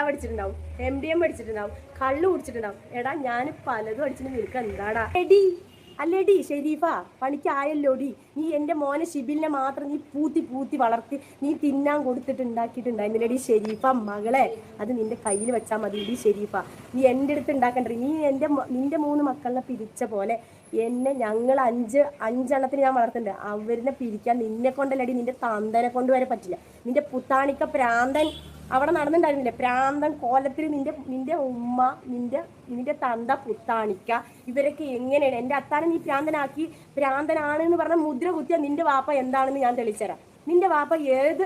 കഞ്ചാവ് അടിച്ചിട്ടുണ്ടാവും M D M അടിച്ചിട്ടുണ്ടാവും കള്ളു കുടിച്ചിട്ടുണ്ടാവും. എടാ ഞാൻ പലതും അടിച്ചിട്ട് നിനക്ക് എന്താടാ? എടി അല്ലേടി ഷെരീഫ പണിക്കായല്ലോടി നീ എന്റെ മോനെ ഷിബിലിനെ മാത്രം നീ പൂത്തി പൂത്തി വളർത്തി നീ തിന്നാൻ കൊടുത്തിട്ട് ഉണ്ടാക്കിയിട്ടുണ്ടായിരുന്നില്ലടി ഷെരീഫ മകളെ. അത് നിന്റെ കയ്യിൽ വെച്ചാൽ മതി ഇടി ഷെരീഫ. നീ എന്റെ അടുത്ത് ഉണ്ടാക്കണ്ട നീ എന്റെ നിന്റെ മൂന്ന് മക്കളിനെ പിരിച്ച പോലെ എന്നെ ഞങ്ങൾ അഞ്ച് അഞ്ചെണ്ണത്തിന് ഞാൻ വളർത്തുന്നുണ്ട് അവരിനെ പിരിക്കാൻ നിന്നെ കൊണ്ടല്ലടി നിന്റെ തന്തനെ കൊണ്ട് വരെ പറ്റില്ല. നിന്റെ പുത്താണിക്ക പ്രാന്തൻ അവിടെ നടന്നിട്ടുണ്ടായിരുന്നില്ലേ? പ്രാന്തൻ കോലത്തിൽ നിന്റെ നിന്റെ ഉമ്മ നിന്റെ നിന്റെ തന്ത പുത്താണിക്ക. ഇവരൊക്കെ എങ്ങനെയാണ്? എന്റെ അത്താനെ നീ പ്രാന്തനാക്കി. പ്രാന്തനാണ് എന്ന് പറഞ്ഞ മുദ്ര കുത്തിയ നിന്റെ വാപ്പ എന്താണെന്ന് ഞാൻ തെളിച്ചുതരാം നിന്റെ വാപ്പ ഏത്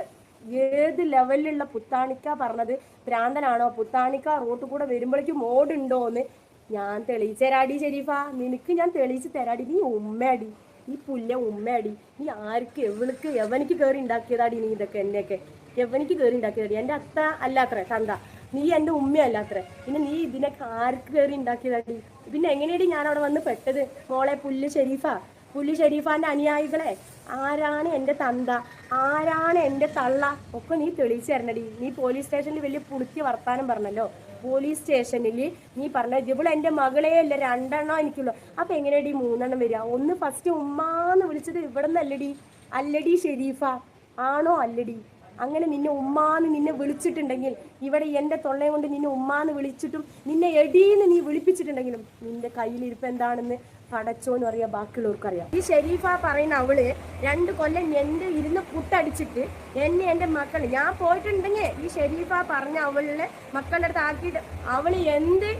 ഏത് ലെവലിലുള്ള പുത്താണിക്ക പറഞ്ഞത്? പ്രാന്തനാണോ? പുത്താണിക്ക റോട്ട് കൂടെ വരുമ്പോഴേക്കും മോഡുണ്ടോ എന്ന് ഞാൻ തെളിയിച്ചു തരാടി ഷെരീഫ നിനക്ക് ഞാൻ തെളിയിച്ച് തരാടി. നീ ഉമ്മയടി. ഈ പുല്ല ഉമ്മയടി. നീ ആർക്ക് എവിൾക്ക് എവനിക്ക് കയറി ഉണ്ടാക്കിയതാടി നീ ഇതൊക്കെ എന്നെയൊക്കെ? എവനിക്ക് കയറി ഉണ്ടാക്കിയതാടി? എന്റെ അത്ത അല്ലാത്രേ തന്ത. നീ എന്റെ ഉമ്മയല്ലാത്രേ പിന്നെ നീ ഇതിനൊക്കെ ആർക്ക് കയറി ഉണ്ടാക്കിയതാടി? പിന്നെ എങ്ങനെയാടി ഞാൻ അവിടെ വന്ന് പെട്ടത്? മോളെ പുല്ല് ഷെരീഫ. പുല്ല് ഷെരീഫാന്റെ അനുയായികളെ. ആരാണ് എന്റെ തന്ത? ആരാണ് എന്റെ തള്ള? ഒക്കെ നീ തെളിയിച്ചു തരണടി. നീ പോലീസ് സ്റ്റേഷനിൽ വലിയ പുളുത്തിയ വർത്താനം പറഞ്ഞല്ലോ. പോലീസ് സ്റ്റേഷനിൽ നീ പറഞ്ഞ ഇവൾ എന്റെ മകളെ അല്ല രണ്ടെണ്ണം എനിക്കുള്ളൂ. അപ്പൊ എങ്ങനെയടി മൂന്നെണ്ണം വരിക? ഒന്ന് ഫസ്റ്റ് ഉമ്മാന്ന് വിളിച്ചത് ഇവിടെ നിന്നല്ലടി അല്ലടി ഷെരീഫ. ആണോ അല്ലടി? അങ്ങനെ നിന്നെ ഉമ്മാന്ന് നിന്നെ വിളിച്ചിട്ടുണ്ടെങ്കിൽ ഇവിടെ എന്റെ തൊള്ളയെ കൊണ്ട് നിന്നെ ഉമ്മാന്ന് വിളിച്ചിട്ടും നിന്നെ എടീന്ന് നീ വിളിപ്പിച്ചിട്ടുണ്ടെങ്കിലും നിന്റെ കയ്യിലിരിപ്പ് എന്താണെന്ന് പടച്ചോനും അറിയാം ബാക്കിയുള്ളവർക്ക് അറിയാം. ഈ ഷെരീഫ പറയുന്ന അവൾ രണ്ട് കൊല്ലം എന്റെ ഇരുന്ന് പുട്ടടിച്ചിട്ട് എന്നെ എന്റെ മക്കൾ ഞാൻ പോയിട്ടുണ്ടെങ്കിൽ ഈ ഷെരീഫ പറഞ്ഞ അവളുടെ മക്കളുടെ അടുത്ത് ആക്കിയിട്ട് അവൾ എന്ത്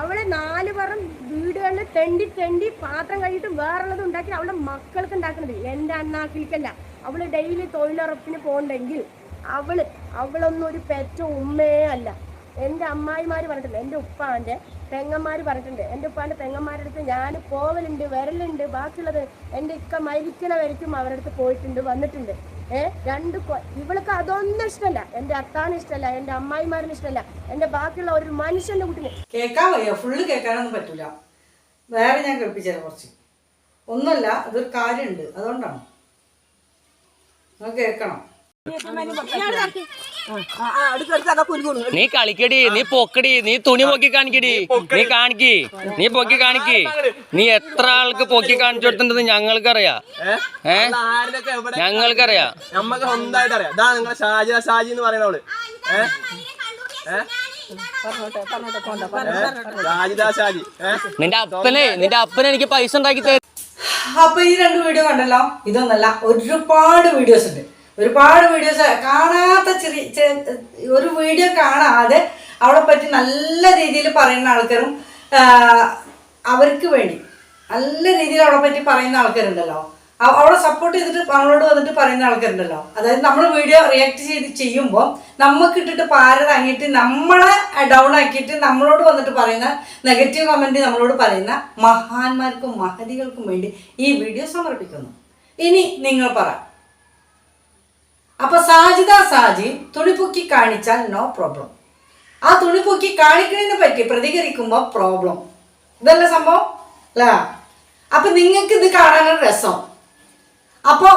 അവളെ നാല് പറം വീടുകളിൽ തെണ്ടി തെണ്ടി പാത്രം കഴിഞ്ഞിട്ട് വേറുള്ളത് ഉണ്ടാക്കി അവളുടെ മക്കൾക്ക് ഉണ്ടാക്കുന്നത്. എന്റെ അണ്ണാക്കിൽക്കല്ല. അവൾ ഡെയിലി തൊഴിലുറപ്പിന് പോകണ്ടെങ്കിൽ അവൾ അവളൊന്നും ഒരു പെറ്റ ഉമ്മയേ അല്ല. എന്റെ അമ്മായിമാര് പറഞ്ഞിട്ടുണ്ട് എന്റെ ഉപ്പാന്റെ പെങ്ങന്മാര് പറഞ്ഞിട്ടുണ്ട്. എന്റെ ഉപ്പാന്റെ പെങ്ങന്മാരുടെ അടുത്ത് ഞാൻ പോവലുണ്ട് വരലുണ്ട് ബാക്കിയുള്ളത് എന്റെ ഇക്ക മരിക്കണ വരയ്ക്കും അവരുടെ അടുത്ത് പോയിട്ടുണ്ട് വന്നിട്ടുണ്ട്. ഏ രണ്ട് ഇവൾക്ക് അതൊന്നും ഇഷ്ടമല്ല എന്റെ അത്താന് ഇഷ്ടമല്ല എന്റെ അമ്മായിമാരിന് ഇഷ്ടമല്ല എന്റെ ബാക്കിയുള്ള ഒരു മനുഷ്യന്റെ കുട്ടിനെ. കേൾക്കാൻ ഫുള്ള് കേൾക്കാനൊന്നും പറ്റൂല. വേറെ ഞാൻ കേൾപ്പിച്ചുതരാം കുറച്ച്. ഒന്നുമല്ല അതൊരു കാര്യമുണ്ട്. അതുകൊണ്ടാണ്. കേൾക്കണം. നീ കളിക്കടി നീ പൊക്കടി നീ തുണി പൊക്കി കാണിക്കടി നീ കാണിക്കി നീ പൊക്കി കാണിക്കി. നീ എത്ര ആൾക്ക് പൊക്കി കാണിച്ചു കൊടുത്തിട്ടുണ്ടെന്ന് ഞങ്ങൾക്കറിയാം. ഏ? ഞങ്ങൾക്കറിയാം. നമ്മക്ക് സ്വന്തമായിട്ട് അറിയാം. ഇതാ നിങ്ങളെ ഷാജി ഷാജി. എന്ന് നിന്റെ അപ്പനെ നിന്റെ അപ്പനെ എനിക്ക് പൈസ ഉണ്ടാക്കി തരും. അപ്പൊ ഈ രണ്ട് വീഡിയോ കണ്ടല്ലോ? ഇതൊന്നല്ല ഒരുപാട് വീഡിയോസ് ഉണ്ട്. ഒരുപാട് വീഡിയോസ് കാണാത്ത ചെറിയ ഒരു വീഡിയോ കാണാതെ അവളെ പറ്റി നല്ല രീതിയിൽ പറയുന്ന ആൾക്കാരും അവർക്ക് വേണ്ടി. നല്ല രീതിയിൽ അവളെ പറ്റി പറയുന്ന ആൾക്കാരുണ്ടല്ലോ. അവളെ സപ്പോർട്ട് ചെയ്തിട്ട് അവളോട് വന്നിട്ട് പറയുന്ന ആൾക്കാരുണ്ടല്ലോ. അതായത് നമ്മൾ വീഡിയോ റിയാക്ട് ചെയ്ത് ചെയ്യുമ്പോൾ നമുക്ക് ഇട്ടിട്ട് പാര താങ്ങിയിട്ട് നമ്മളെ ഡൗൺ ആക്കിയിട്ട് നമ്മളോട് വന്നിട്ട് പറയുന്ന നെഗറ്റീവ് കമന്റ് നമ്മളോട് പറയുന്ന മഹാന്മാർക്കും മഹതികൾക്കും വേണ്ടി ഈ വീഡിയോ സമർപ്പിക്കുന്നു. ഇനി നിങ്ങൾ പറ അപ്പൊ സാജിദ സാജി തുണിപ്പൊക്കി കാണിച്ചാൽ നോ പ്രോബ്ലം ആ തുണിപ്പൊക്കി കാണിക്കുന്നതിനെ പറ്റി പ്രതികരിക്കുമ്പോൾ പ്രോബ്ലം ഇതല്ല സംഭവം? അല്ല അപ്പൊ നിങ്ങൾക്ക് ഇത് കാണാനൊരു രസം. അപ്പോൾ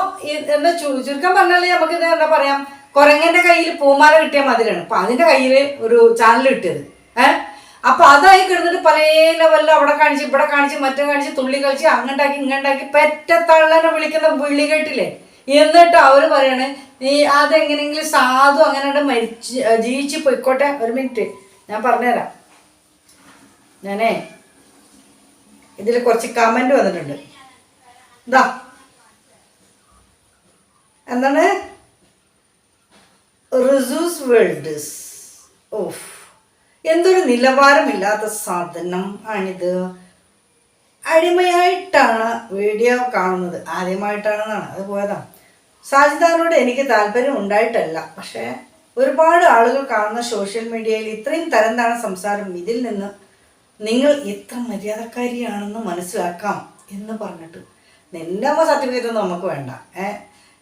എന്താ ചുരുക്കം പറഞ്ഞാൽ നമുക്ക് ഇത് എന്താ പറയാം? കുരങ്ങന്റെ കയ്യിൽ പൂമാല കിട്ടിയ മതിലാണ് അപ്പൊ അതിന്റെ കയ്യിൽ ഒരു ചാനൽ കിട്ടിയത്. ഏഹ് അപ്പൊ അതായി കിടന്നിട്ട് പല ലെവലിലും അവിടെ കാണിച്ച് ഇവിടെ കാണിച്ച് മറ്റും കാണിച്ച് തുള്ളി കളിച്ച് അങ്ങണ്ടാക്കി ഇങ്ങണ്ടാക്കി പെറ്റത്തള്ളനെ വിളിക്കുന്ന വിളി കേട്ടില്ലേ? എന്നിട്ട് അവർ പറയാണ് നീ അതെങ്ങനെയെങ്കിലും സാധു അങ്ങനെ മരിച്ച് ജീവിച്ച് പോയിക്കോട്ടെ ഒരു മിനിറ്റ്. ഞാൻ പറഞ്ഞുതരാം. ഞാനേ ഇതിൽ കുറച്ച് കമന്റ് വന്നിട്ടുണ്ട്. ഇതാ എന്താണ്? റിസൂസ് വേൾഡ്സ്. ഓഫ്. എന്തൊരു നിലവാരമില്ലാത്ത സാധനം ആണിത്. അടിമയായിട്ടാണ് വീഡിയോ കാണുന്നത്. ആദ്യമായിട്ടാണെന്നാണ്. അത് പോയതാ. സാജിദാനോട് എനിക്ക് താല്പര്യം ഉണ്ടായിട്ടല്ല. പക്ഷേ ഒരുപാട് ആളുകൾ കാണുന്ന സോഷ്യൽ മീഡിയയിൽ ഇത്രയും തരം താണ സംസാരം. ഇതിൽ നിന്ന് നിങ്ങൾ എത്ര മര്യാദക്കാരിയാണെന്ന് മനസ്സിലാക്കാം എന്ന് പറഞ്ഞിട്ട്. നിന്റെ അമ്മ സർട്ടിഫിക്കറ്റ് ഒന്നും നമുക്ക് വേണ്ട. ഏ?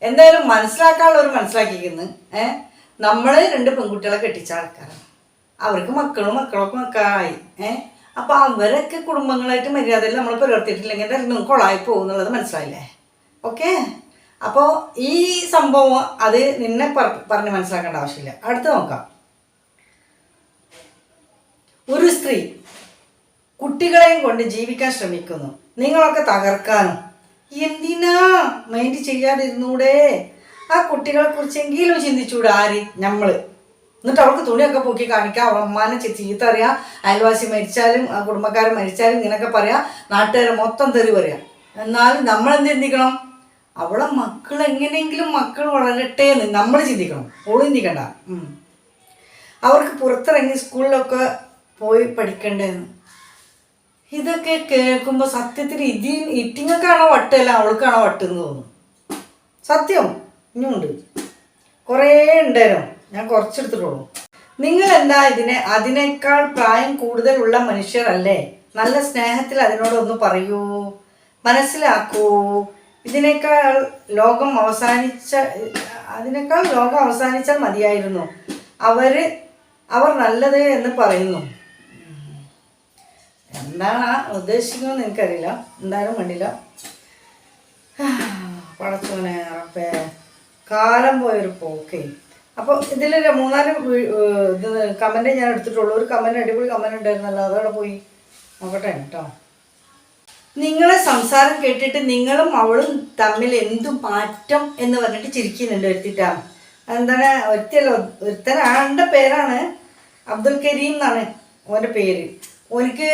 എന്തായാലും മനസ്സിലാക്കാനുള്ളവർ ഒരു മനസ്സിലാക്കിക്കുന്നു ഏ? നമ്മൾ രണ്ട് പെൺകുട്ടികളെ കെട്ടിച്ച ആൾക്കാരാണ്. അവർക്ക് മക്കളും മക്കളൊക്കെ മക്കളായി. ഏ? അപ്പൊ അവരൊക്കെ കുടുംബങ്ങളായിട്ട് മര്യാദയിൽ നമ്മൾ പുലർത്തിയിട്ടില്ലെങ്കിൽ എന്തായാലും കൊളായി പോകുന്നുള്ളത് മനസ്സിലായില്ലേ? ഓക്കെ? അപ്പോൾ ഈ സംഭവം അത് നിന്നെ പറ- പറഞ്ഞ് മനസ്സിലാക്കേണ്ട ആവശ്യമില്ല. അടുത്ത് നോക്കാം. ഒരു സ്ത്രീ കുട്ടികളെയും കൊണ്ട് ജീവിക്കാൻ ശ്രമിക്കുന്നു. നിങ്ങളൊക്കെ തകർക്കാനും. എന്തിനാ? മൈൻഡ് ചെയ്യാതിരുന്നൂടെ? ആ കുട്ടികളെ കുറിച്ചെങ്കിലും ചിന്തിച്ചൂടെ ആര്? നമ്മൾ എന്നിട്ട് അവൾക്ക് തുണിയൊക്കെ പൊക്കി കാണിക്കാം. അവളെ അമ്മാനെ ചി- ചീത്ത അറിയാം അയൽവാസി മരിച്ചാലും കുടുംബക്കാരൻ മരിച്ചാലും ഇങ്ങനെയൊക്കെ പറയാം. നാട്ടുകാരെ മൊത്തം തെറി പറയാം. എന്നാലും നമ്മൾ എന്ത് ചിന്തിക്കണം? അവളെ മക്കൾ എങ്ങനെയെങ്കിലും മക്കൾ വളരട്ടെ എന്ന് നമ്മൾ ചിന്തിക്കണം. ഓൾ ചിന്തിക്കണ്ട. അവർക്ക് പുറത്തിറങ്ങി സ്കൂളിലൊക്കെ പോയി പഠിക്കണ്ടേന്ന് ഇതൊക്കെ കേൾക്കുമ്പോൾ സത്യത്തിൽ ഇതി ഇറ്റിങ്ങൾക്കാണോ വട്ടല്ല അവൾക്കാണോ വട്ടെന്ന് തോന്നും സത്യം. ഇനിയുണ്ട്. കുറേ ഉണ്ടായിരുന്നു ഞാൻ കുറച്ചെടുത്തിട്ടുള്ളൂ. നിങ്ങൾ എന്താ ഇതിനെ അതിനേക്കാൾ പ്രായം കൂടുതലുള്ള മനുഷ്യരല്ലേ? നല്ല സ്നേഹത്തിൽ അതിനോടൊന്ന് പറയൂ. മനസ്സിലാക്കൂ. ഇതിനേക്കാൾ ലോകം അവസാനിച്ച അതിനേക്കാൾ ലോകം അവസാനിച്ചാൽ മതിയായിരുന്നു. അവർ അവർ നല്ലത് എന്ന് പറയുന്നു. എന്താണ് ആ ഉദ്ദേശിക്കുന്നത് എനിക്കറിയില്ല. എന്തായാലും വേണ്ടില്ല പടച്ചോനെ അപ്പേ കാലം പോയൊരു പോക്കേ. അപ്പോൾ ഇതിൽ മൂന്നാൽ ഇത് കമന്റേ ഞാൻ എടുത്തിട്ടുള്ളൂ. ഒരു കമന്റ് അടിപൊളി കമന്റ് ഉണ്ടായിരുന്നല്ലോ. അതവിടെ പോയി. നോക്കട്ടെ കേട്ടോ. നിങ്ങളെ സംസാരം കേട്ടിട്ട് നിങ്ങളും അവളും തമ്മിൽ എന്തു മാറ്റം എന്ന് പറഞ്ഞിട്ട് ചിരിക്കുന്നുണ്ട് ഒരുത്തിട്ടാ. എന്താണ് ഒരുത്തല്ല ഒരുത്തനാളുടെ പേരാണ് അബ്ദുൽ കരീം എന്നാണ് ഓന്റെ പേര്. ഓനിക്ക്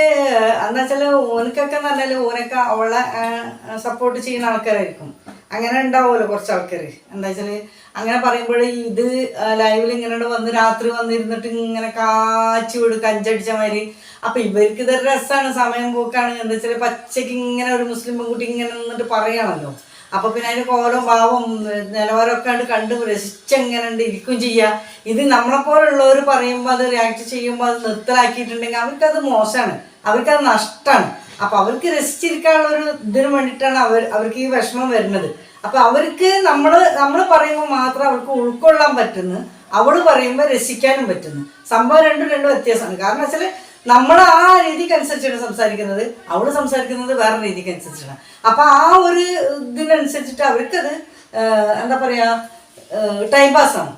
എന്താ വെച്ചാൽ ഓനിക്കൊക്കെ എന്ന് പറഞ്ഞാൽ ഓനൊക്കെ അവളെ സപ്പോർട്ട് ചെയ്യുന്ന ആൾക്കാരായിരിക്കും. അങ്ങനെ ഉണ്ടാവുമല്ലോ കുറച്ച് ആൾക്കാർ എന്താ വെച്ചാൽ അങ്ങനെ പറയുമ്പോൾ ഇത് ലൈവിൽ ഇങ്ങനെ വന്ന് രാത്രി വന്നിരുന്നിട്ട് ഇങ്ങനെ കാച്ചി വിടും കഞ്ചടിച്ച മാതിരി. അപ്പൊ ഇവർക്ക് ഇതൊരു രസമാണ് സമയം പോക്കാണ്. എന്താ വെച്ചാൽ പച്ചയ്ക്ക് ഇങ്ങനെ ഒരു മുസ്ലിം പെൺകുട്ടി ഇങ്ങനെ നിന്നിട്ട് പറയണമല്ലോ അപ്പൊ പിന്നെ അതിന് കോലം ഭാവം നിലവാരമൊക്കെ കണ്ട് കണ്ട് രസിച്ചെങ്ങനെ ഉണ്ട് ഇരിക്കും ചെയ്യുക ഇത് നമ്മളെ പോലുള്ളവർ പറയുമ്പോൾ അത് റിയാക്ട് ചെയ്യുമ്പോൾ അത് നിർത്തലാക്കിയിട്ടുണ്ടെങ്കിൽ അവർക്കത് മോശമാണ് അവർക്കത് നഷ്ടമാണ് അപ്പൊ അവർക്ക് രസിച്ചിരിക്കാനുള്ള ഒരു ഇതിന് വേണ്ടിയിട്ടാണ് അവർ അവർക്ക് ഈ വിഷമം വരുന്നത്. അപ്പൊ അവർക്ക് നമ്മൾ നമ്മൾ പറയുമ്പോൾ മാത്രം അവർക്ക് ഉൾക്കൊള്ളാൻ പറ്റുന്നു. അവൾ പറയുമ്പോൾ രസിക്കാനും പറ്റുന്നു. സംഭവം രണ്ടും രണ്ടും വ്യത്യാസമാണ്. കാരണം വെച്ചാൽ നമ്മൾ ആ രീതിക്ക് അനുസരിച്ചാണ് സംസാരിക്കുന്നത്. അവൾ സംസാരിക്കുന്നത് വേറെ രീതിക്ക് അനുസരിച്ചാണ് അപ്പൊ ആ ഒരു ഇതിനനുസരിച്ചിട്ട് അവർക്കത് എന്താ പറയാ ടൈം പാസ്സാണ്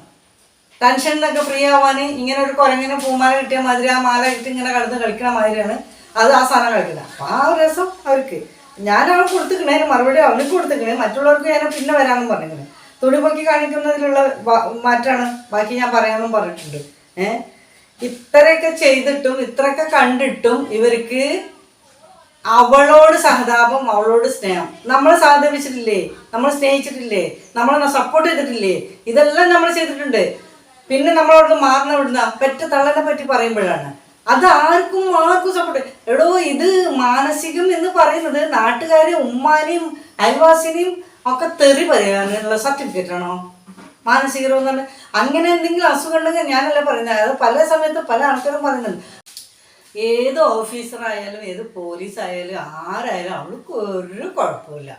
ടെൻഷൻ എന്നൊക്കെ ഫ്രീ ആവാൻ ഇങ്ങനെ ഒരു കുരങ്ങനെ പൂമാല കിട്ടിയ മാതിരി ആ മാല ഇട്ട് ഇങ്ങനെ കടന്ന് കളിക്കണ മാതിരിയാണ് അത് ആ സാധനം കഴിക്കില്ല. അപ്പം ആ ഒരു രസം അവർക്ക്. ഞാൻ അവൾ കൊടുത്തിക്കണേ മറുപടി അവൾക്ക് കൊടുത്തിക്കണേ മറ്റുള്ളവർക്ക് ഞാൻ പിന്നെ വരാമെന്ന് പറഞ്ഞിങ്ങനെ തുണി പൊക്കി കാണിക്കുന്നതിലുള്ള മാറ്റാണ്. ബാക്കി ഞാൻ പറയാമെന്നും പറഞ്ഞിട്ടുണ്ട്. ഏഹ് ഇത്രയൊക്കെ ചെയ്തിട്ടും ഇത്രയൊക്കെ കണ്ടിട്ടും ഇവർക്ക് അവളോട് സഹതാപം അവളോട് സ്നേഹം. നമ്മൾ സഹതപിച്ചിട്ടില്ലേ നമ്മൾ സ്നേഹിച്ചിട്ടില്ലേ? നമ്മളെ സപ്പോർട്ട് ചെയ്തിട്ടില്ലേ? ഇതെല്ലാം നമ്മൾ ചെയ്തിട്ടുണ്ട്. പിന്നെ നമ്മളോട് മാറുന്ന വിടുന്ന പെറ്റ തള്ളനെ പറ്റി പറയുമ്പോഴാണ്. അത് ആർക്കും ആർക്കും സപ്പോർട്ട് എടോ ഇത് മാനസികം എന്ന് പറയുന്നത് നാട്ടുകാരെ ഉമ്മാനെയും അയൽവാസിനെയും ഒക്കെ തെറി പറയാനുള്ള സർട്ടിഫിക്കറ്റ് ആണോ? മാനസിക രോഗം അങ്ങനെ എന്തെങ്കിലും അസുഖം ഉണ്ടെങ്കിൽ ഞാനല്ല പറയുന്നത് അത് പല സമയത്ത് പല ആൾക്കാരും പറയുന്നുണ്ട്. ഏത് ഓഫീസറായാലും ഏത് പോലീസായാലും ആരായാലും അവൾക്ക് ഒരു കുഴപ്പമില്ല